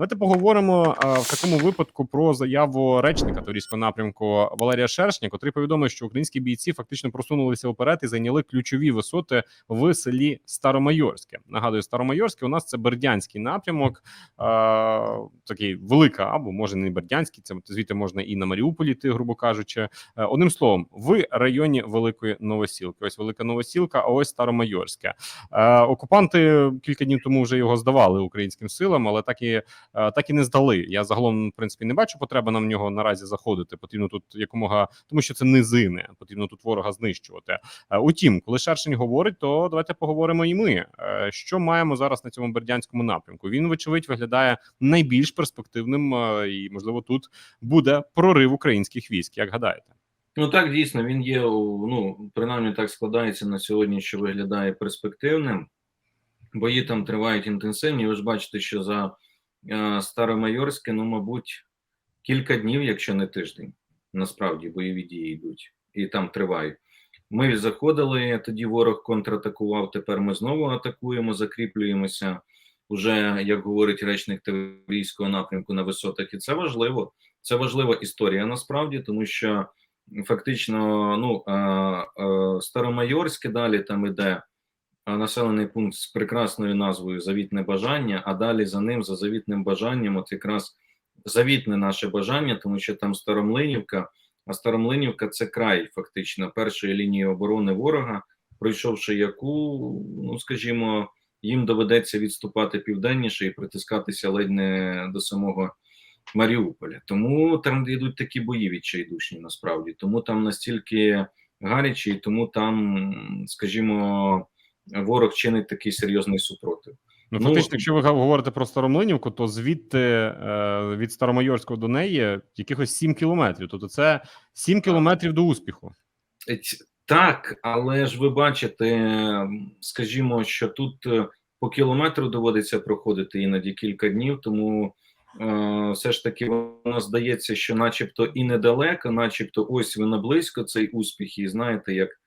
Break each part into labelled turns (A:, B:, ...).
A: Давайте поговоримо а, в такому випадку про заяву речника Таврійського напрямку Валерія Шершня, котрий повідомив, що українські бійці фактично просунулися вперед і зайняли ключові висоти в селі Старомайорське. Нагадую, Старомайорське у нас це Бердянський напрямок, а, такий велика, або може не Бердянський, це звідти можна і на Маріуполі, йти, грубо кажучи. Е, Одним словом, в районі Великої Новосілки. Ось Велика Новосілка, а ось Старомайорське. Е, Окупанти кілька днів тому вже його здавали українським силам, але так і е, так і не здали. Я загалом в принципі не бачу потреби нам в нього наразі заходити. Потрібно тут якомога, тому що це низини. Потрібно тут ворога знищувати. Е, Утім, коли Шершень говорить, то давайте поговоримо і ми. Е, Що маємо зараз на цьому бердянському напрямку? Він, вочевидь, виглядає найбільш перспективним, е, і можливо тут буде прорив українських військ. Як гадаєте?
B: Ну так дійсно він є. Ну принаймні так складається на сьогодні, що виглядає перспективним. Бої там тривають інтенсивні. Ви ж бачите, що за е, Старомайорське, ну мабуть, кілька днів, якщо не тиждень, насправді бойові дії йдуть і там тривають. Ми заходили, тоді ворог контратакував. Тепер ми знову атакуємо, закріплюємося. Уже як говорить речник Таврійського напрямку на висотах, і це важливо. Це важлива історія насправді, тому що фактично, ну е, е, Старомайорське далі там іде е, населений пункт з прекрасною назвою Завітне бажання, а далі за ним, за завітним бажанням, от якраз завітне наше бажання, тому що там Старомлинівка, а Старомлинівка це край, фактично, першої лінії оборони ворога, пройшовши яку, ну скажімо, їм доведеться відступати південніше і притискатися ледь не до самого Маріуполя. Тому там йдуть такі бої відчайдушні, насправді. Тому там настільки гарячі, тому там, скажімо, ворог чинить такий серйозний супротив.
A: Ну,
B: Ну,
A: фактично, якщо ви говорите про Старомлинівку, то звідти е, від Старомайорського до неї якихось 7 кілометрів. Тобто це 7 кілометрів до успіху.
B: Е, Так, але ж ви бачите, скажімо, що тут е, по кілометру доводиться проходити іноді кілька днів, тому е, все ж таки воно здається, що начебто і недалеко, начебто ось воно близько цей успіх, і знаєте, як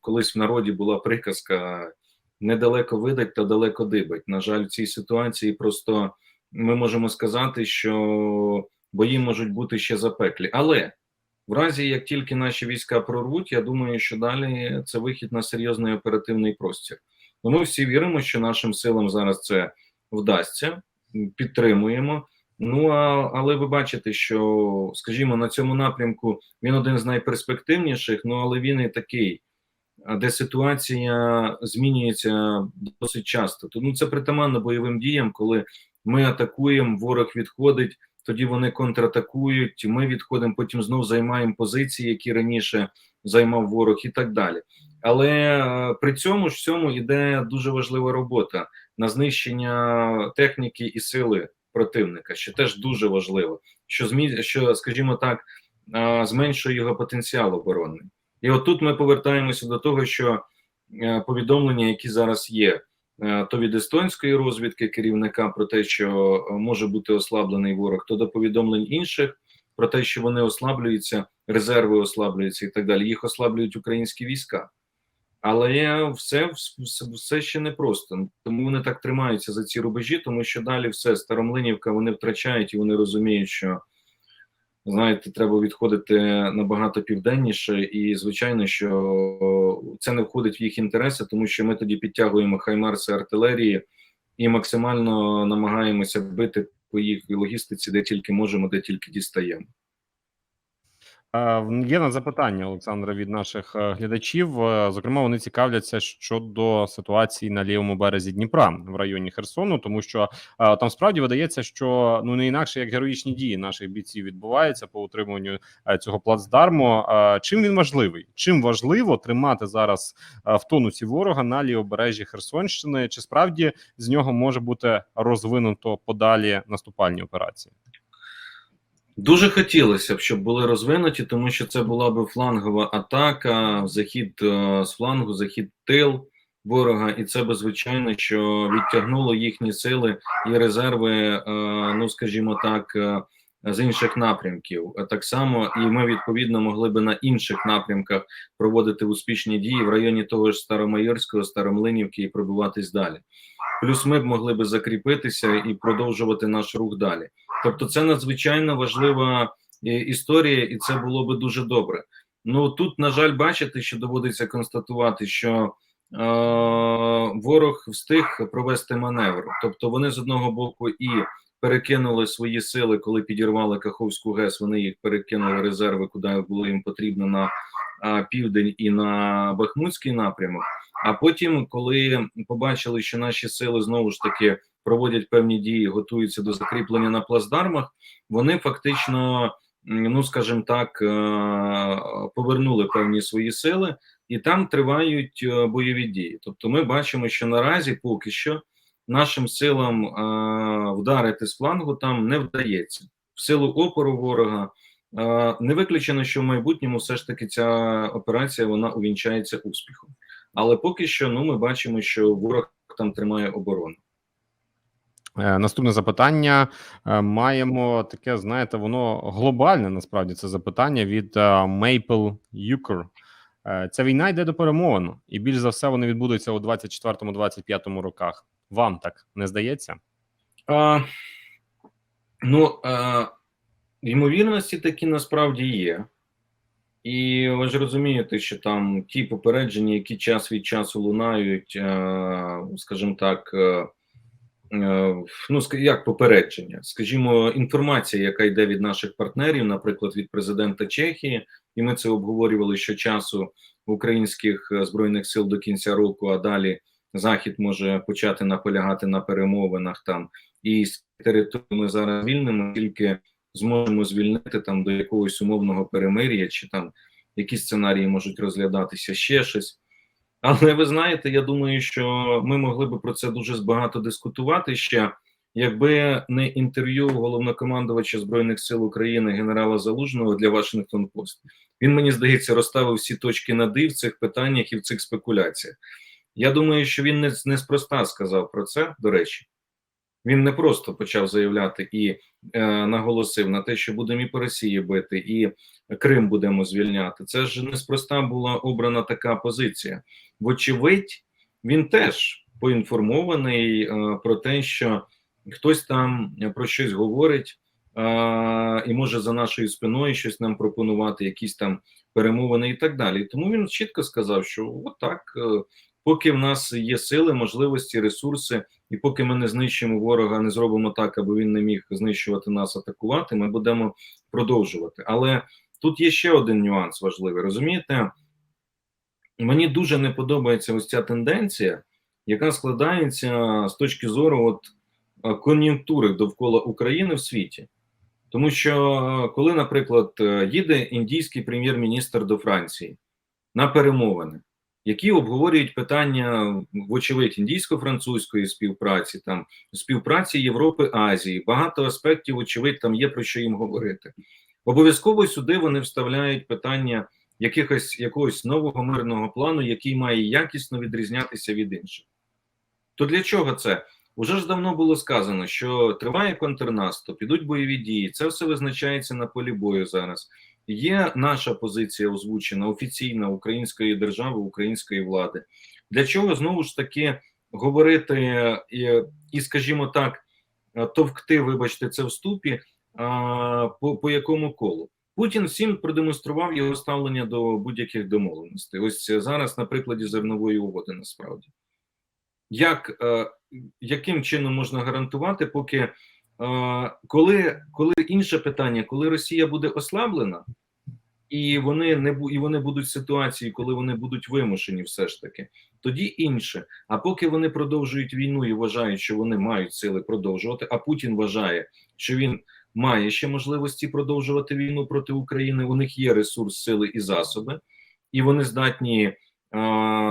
B: колись в народі була приказка недалеко видать та далеко дибать. На жаль, в цій ситуації просто ми можемо сказати, що бої можуть бути ще запеклі. Але в разі як тільки наші війська прорвуть, я думаю, що далі це вихід на серйозний оперативний простір. Ну, ми всі віримо, що нашим силам зараз це вдасться, підтримуємо. Ну а але ви бачите, що, скажімо, на цьому напрямку він один з найперспективніших, ну але він і такий, де ситуація змінюється досить часто. Тому це притаманно бойовим діям, коли ми атакуємо, ворог відходить, тоді вони контратакують, ми відходимо, потім знов займаємо позиції, які раніше займав ворог, і так далі. Але при цьому ж всьому йде дуже важлива робота на знищення техніки і сили противника, що теж дуже важливо, що змі... що, скажімо так, зменшує його потенціал оборонний. І отут ми повертаємося до того, що е, повідомлення, які зараз є, е, то від естонської розвідки керівника про те, що е, може бути ослаблений ворог, то до повідомлень інших про те, що вони ослаблюються, резерви ослаблюються і так далі. Їх ослаблюють українські війська. Але все, все, ще непросто. Тому вони так тримаються за ці рубежі, тому що далі все Старомлинівка вони втрачають і вони розуміють, що знаєте, треба відходити набагато південніше, і звичайно, що це не входить в їх інтереси, тому що ми тоді підтягуємо хаймарси артилерії і максимально намагаємося бити по їх логістиці, де тільки можемо, де тільки дістаємо.
A: Е, Є на запитання Олександра від наших е, глядачів. Е, Зокрема, вони цікавляться щодо ситуації на лівому березі Дніпра в районі Херсону, тому що там справді видається, що ну не інакше як героїчні дії наших бійців відбуваються по утримуванню цього плацдарму. Чим він важливий? Чим важливо тримати зараз в тонусі ворога на лівобережжі Херсонщини? Чи справді з нього може бути розвинуто подалі наступальні операції?
B: Дуже хотілося б, щоб були розвинуті, тому що це була би флангова атака, захід е, з флангу, захід тил ворога, і це би звичайно, що відтягнуло їхні сили і резерви, е, ну скажімо так, е, з інших напрямків. Так само, і ми відповідно могли би на інших напрямках проводити успішні дії в районі того ж Старомайорського, Старомлинівки і пробиватись далі. Плюс ми б могли би закріпитися і продовжувати наш рух далі. Тобто, це надзвичайно важлива е, історія, і це було би дуже добре. Ну тут, на жаль, бачите, що доводиться констатувати, що е, ворог встиг провести маневр. Тобто, вони з одного боку і перекинули свої сили, коли підірвали Каховську ГЕС. Вони їх перекинули резерви, куди було їм потрібно на південь і на Бахмутський напрямок. А потім, коли побачили, що наші сили знову ж таки проводять певні дії, готуються до закріплення на плацдармах, вони фактично, ну скажімо так, е, повернули певні свої сили, і там тривають е, бойові дії. Тобто, ми бачимо, що наразі поки що нашим силам е, вдарити з флангу там не вдається в силу опору ворога. Е, не виключено, що в майбутньому все ж таки ця операція вона увінчається успіхом. Але поки що, ну ми бачимо, що ворог там тримає оборону.
A: Е, Наступне запитання. Маємо таке, знаєте, воно глобальне насправді це запитання від Maple. Е, Ця війна йде до перемовин, і більш за все вони відбудуться у 24-25 роках. Вам так не здається?
B: А, ну, а, ймовірності такі насправді є. І ви ж розумієте, що там ті попередження, які час від часу лунають, скажімо так, ну як попередження, скажімо, інформація, яка йде від наших партнерів, наприклад, від президента Чехії, і ми це обговорювали щочасу українських е, збройних сил до кінця року, а далі Захід може почати наполягати на перемовинах там, і з територіями зараз звільнимо, тільки зможемо звільнити там до якогось умовного перемир'я, чи там які сценарії можуть розглядатися ще щось. Але ви знаєте, я думаю, що ми могли би про це дуже багато дискутувати ще, якби не інтерв'ю головнокомандувача Збройних сил України генерала Залужного для Вашингтон Пост. Він мені здається розставив всі точки над «і» в цих питаннях і в цих спекуляціях. Я думаю, що він не неспроста сказав про це. До речі, він не просто почав заявляти і е, наголосив на те, що будемо і по Росії бити, і Крим будемо звільняти. Це ж неспроста була обрана така позиція. Вочевидь, він теж поінформований е, про те, що хтось там про щось говорить. А, і може за нашою спиною щось нам пропонувати, якісь там перемовини і так далі. Тому він чітко сказав, що отак, е, поки в нас є сили, можливості, ресурси, і поки ми не знищимо ворога, не зробимо так, аби він не міг знищувати нас, атакувати, ми будемо продовжувати. Але тут є ще один нюанс важливий. Розумієте, мені дуже не подобається ось ця тенденція, яка складається з точки зору от е, кон'юнктури довкола України в світі. Тому що е, коли, наприклад, е, їде індійський прем'єр-міністр до Франції на перемовини, які обговорюють питання, вочевидь, індійсько-французької співпраці, там співпраці Європи, Азії, багато аспектів, очевидь, там є про що їм говорити. Обов'язково сюди вони вставляють питання якихось якогось нового мирного плану, який має якісно відрізнятися від інших. То для чого це? Уже ж давно було сказано, що триває контрнаступ, ідуть бойові дії. Це все визначається на полі бою зараз. Є наша позиція озвучена офіційна української держави, української влади. Для чого знову ж таки говорити і, і скажімо так, товкти, вибачте, це в ступі, а, по, по якому колу? Путін всім продемонстрував його ставлення до будь-яких домовленостей. Ось зараз на прикладі зернової угоди насправді. Як е, яким чином можна гарантувати, поки е, коли коли інше питання, коли Росія буде ослаблена, і вони не і вони будуть в ситуації, коли вони будуть вимушені, все ж таки, тоді інше. А поки вони продовжують війну і вважають, що вони мають сили продовжувати, а Путін вважає, що він має ще можливості продовжувати війну проти України. У них є ресурс, сили і засоби, і вони здатні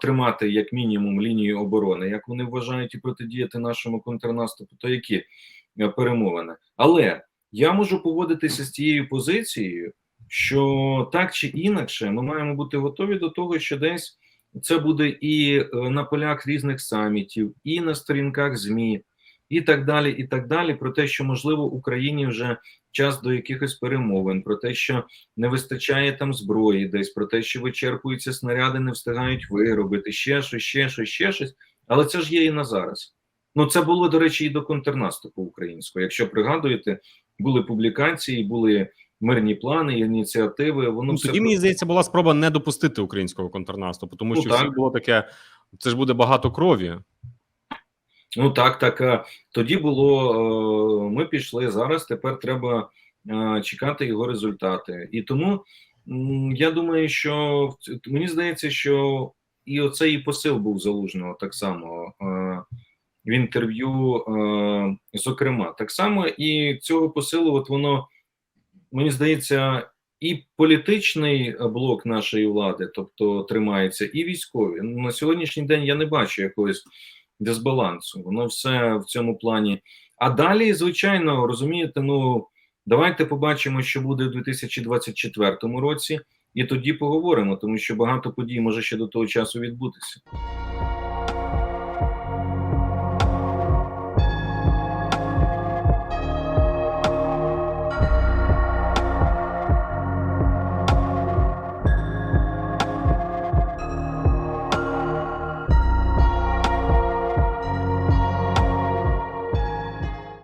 B: тримати як мінімум лінію оборони, як вони вважають, і протидіяти нашому контрнаступу, то які е, перемовини. Але я можу поводитися з тією позицією, що так чи інакше ми маємо бути готові до того, що десь це буде і е, на полях різних самітів, і на сторінках ЗМІ, і так далі, і так далі. Про те, що можливо Україні вже час до якихось перемовин, про те, що не вистачає там зброї, десь про те, що вичерпуються снаряди, не встигають виробити, ще щось, ще щось, ще щось. Але це ж є і на зараз. Ну це було до речі, і до контрнаступу українського. Якщо пригадуєте, були публікації, були мирні плани, ініціативи. Воно
A: Ну,
B: все
A: тоді мені здається, була спроба не допустити українського контрнаступу, тому
B: Ну,
A: що
B: так.
A: було таке: це ж буде багато крові.
B: Ну так, так. Тоді було. е, Ми пішли зараз. Тепер треба е, чекати його результати. І тому я думаю, що мені здається, що і оцей посил був залужного так само е, в інтерв'ю. е, Зокрема, так само і цього посилу, от воно мені здається, і політичний блок нашої влади, тобто тримається, і військові. Ну, На сьогоднішній день я не бачу якогось дисбалансу. Воно все в цьому плані. А далі, звичайно, розумієте, ну давайте побачимо, що буде в 2024 році, і тоді поговоримо, тому що багато подій може ще до того часу відбутися.